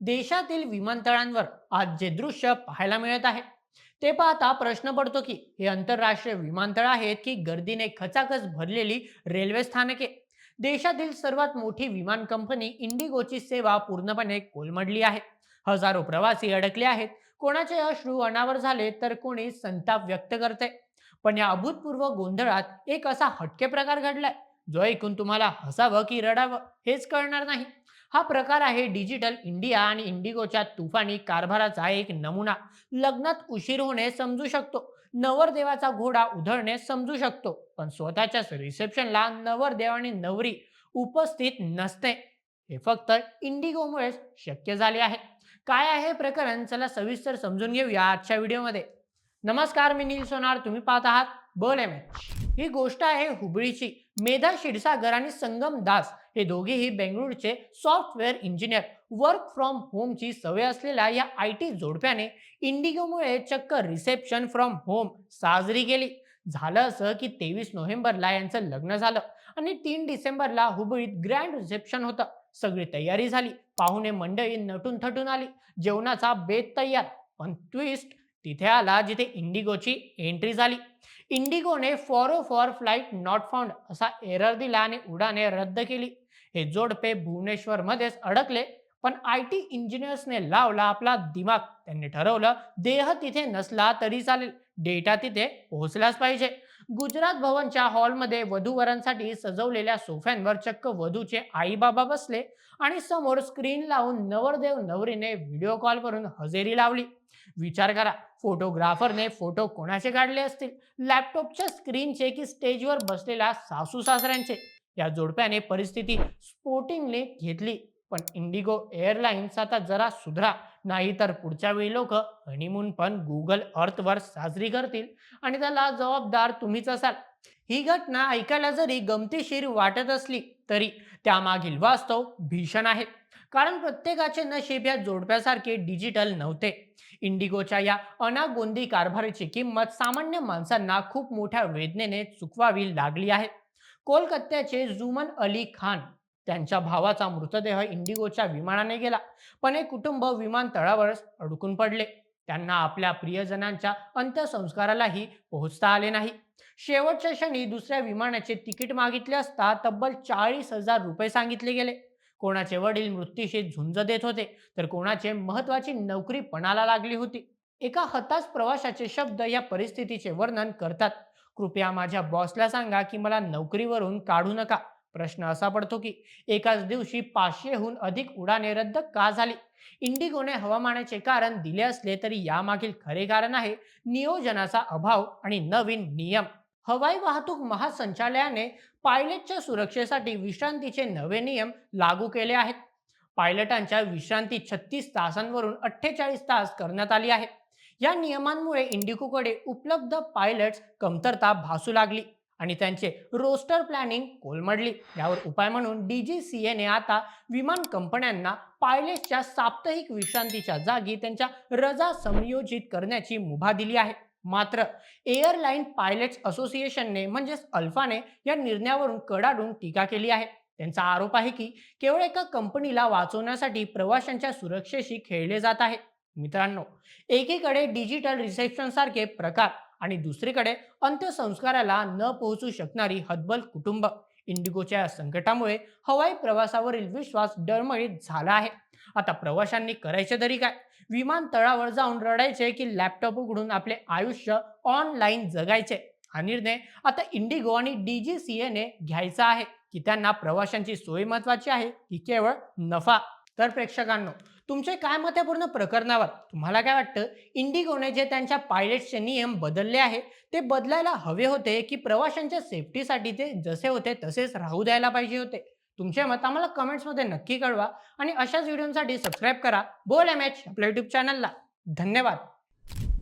देशातील विमानतळांवर आज जे दृश्य पाहायला मिळत आहे ते पाहता प्रश्न पडतो की हे आंतरराष्ट्रीय विमानतळ आहेत की गर्दीने खचाखच भरलेली रेल्वे स्थानके? देशातील सर्वात मोठी विमान कंपनी इंडिगोची सेवा पूर्णपणे कोलमडली आहे. हजारो प्रवासी अडकले आहेत. कोणाचे अश्रू अनावर झाले तर कोणी संताप व्यक्त करते. पण या अभूतपूर्व गोंधळात एक असा हटके प्रकार घडलाय. जो ऐकून तुम्हाला हसावं की रडावं हेच कळणार नाही. हा प्रकार आहे डिजिटल इंडिया आणि इंडिगोच्या तुफानी कारभाराचा एक नमुना. लग्नात उशीर होणे समजू शकतो. नवरदेवाचा घोडा उधळणे समजू शकतो. पण स्वतःच्याच रिसेप्शनला नवरदेव आणि नवरी उपस्थित नसते. हे फक्त इंडिगोमुळेच शक्य झाले आहे. काय आहे हे प्रकरण? चला सविस्तर समजून घेऊया आजच्या व्हिडिओमध्ये. नमस्कार मी नील सोनार. तुम्ही पाहत आहात बोल एम ही गोष्ट आहे हुबळीची. मेधा क्षीरसागर आणि संगम दास हे दोघेही बेंगळुरूचे सॉफ्टवेअर इंजिनियर. वर्क फ्रॉम होमची सवय असलेल्या या आय टी जोडप्याने इंडिगोमुळे चक्क रिसेप्शन फ्रॉम होम साजरी केली. झालं असं की तेवीस नोव्हेंबरला यांचं लग्न झालं आणि तीन डिसेंबरला हुबळीत ग्रँड रिसेप्शन होतं. सगळी तयारी झाली. पाहुणे मंडळी नटून थटून आली. जेवणाचा बेत तयार. पण ट्विस्ट तिथे आला जिथे इंडिगोची एंट्री झाली. इंडिगोने for for flight not found असा एरर दिला आणि उडाने रद्द केली. हे जोडपे भुवनेश्वर मध्येच अडकले पण आय टी इंजिनियर्सने लावला आपला दिमाग. त्यांनी ठरवलं देह तिथे नसला तरी चालेल. डेटा तिथे पोहोचलाच पाहिजे. गुजरात भवनच्या हॉलमध्ये वधूवरांसाठी सजवलेल्या सोफ्यांवर चक्क वधूचे आई बाबा बसले आणि समोर स्क्रीन लावून नवरदेव नवरीने व्हिडिओ कॉल करून हजेरी लावली. विचार करा फोटोग्राफरने फोटो कोणाचे काढले असतील? लॅपटॉपच्या स्क्रीनचे की स्टेजवर बसलेल्या सासू सासऱ्यांचे? या जोडप्याने परिस्थिती स्पोर्टिंगने घेतली. पण इंडिगो एअरलाइन्स आता जरा सुधरा. नाही तर पुढच्या वेळी लोक हनीमून पण गुगल अर्थवर साजरी करतील आणि त्याला जबाबदार तुम्हीच असाल. ही घटना ऐकायला जरी गमतीशीर वाटत असली तरी त्यामागील वास्तव भीषण आहे. कारण प्रत्येकाचे नशीब या जोडप्यासारखे डिजिटल नव्हते. इंडिगोच्या या अनागोंदी कारभाराची किंमत सामान्य माणसांना खूप मोठ्या वेदनेने चुकवावी लागली आहे. कोलकात्याचे जुमन अली खान त्यांच्या भावाचा मृतदेह इंडिगोच्या विमानाने गेला. पण हे कुटुंब विमानतळावरच अडकून पडले. त्यांना आपल्या प्रियजनांच्या अंत्यसंस्कारालाही पोहोचता आले नाही. शेवटच्या क्षणी दुसऱ्या विमानाचे तिकीट मागितले असता तब्बल चाळीस हजार रुपये सांगितले गेले. कोणाचे वडील मृत्यूशी झुंज देत होते तर कोणाचे महत्वाची नोकरी पणाला लागली होती. एका हताश प्रवाशाचे शब्द या परिस्थितीचे वर्णन करतात. कृपया माझ्या बॉसला सांगा की मला नोकरीवरून काढू नका. प्रश्न असा पडतो की एकाच दिवशी पाचशेहून अधिक उडाने रद्द का झाली? इंडिगोने हवामानाचे कारण दिले असले तरी यामागील खरे कारण आहे नियोजनाचा अभाव आणि नवीन नियम. हवाई वाहतूक महासंचालयाने पायलटच्या सुरक्षेसाठी विश्रांतीचे नवे नियम लागू केले आहेत. पायलटांच्या विश्रांती छत्तीस तासांवरून अठ्ठेचाळीस तास करण्यात आली आहे. या नियमांमुळे इंडिगोकडे उपलब्ध पायलट्स कमतरता भासू लागली. आणि त्यांचे रोस्टर प्लॅनिंग कोलमडली. यावर उपाय म्हणून डी जी सी एने आता विमान कंपन्यांना पायलट्सच्या साप्ताहिक विश्रांतीच्या जागी त्यांच्या रजा समयोजित करण्याची मुभा दिली आहे. मात्र एअरलाईन पायलट्स असोसिएशनने म्हणजेच अल्फाने या निर्णयावरून कडाडून टीका केली आहे. त्यांचा आरोप आहे की केवळ एका कंपनीला वाचवण्यासाठी प्रवाशांच्या सुरक्षेशी खेळले जात आहे. मित्रांनो एकीकडे डिजिटल रिसेप्शन सारखे प्रकार आणि दुसरीकडे अंत्यसंस्काराला न पोहोचू शकणारी हतबल कुटुंब. इंडिगोच्या या संकटामुळे हवाई प्रवासावरील विश्वास डळमळीत झाला आहे. आता प्रवाशांनी करायचे तरी काय? विमानतळावर जाऊन रडायचे की लॅपटॉप उघडून आपले आयुष्य ऑनलाईन जगायचे? हा निर्णय आता इंडिगो आणि डीजीसीएने घ्यायचा आहे की त्यांना प्रवाशांची सोय महत्वाची आहे की केवळ नफा? तर प्रेक्षकांनो तुमचे काय मत आहे पूर्ण प्रकरणावर? तुम्हाला काय वाटतं? इंडिगोने जे त्यांच्या पायलटचे नियम बदलले आहे ते बदलायला हवे होते की प्रवाशांच्या सेफ्टीसाठी ते जसे होते तसेच राहू द्यायला पाहिजे होते? तुमचे मत आम्हाला कमेंट्समध्ये नक्की कळवा आणि अशाच व्हिडिओसाठी सबस्क्राईब करा. बोल एम एच आपल्या युट्यूब चॅनलला धन्यवाद.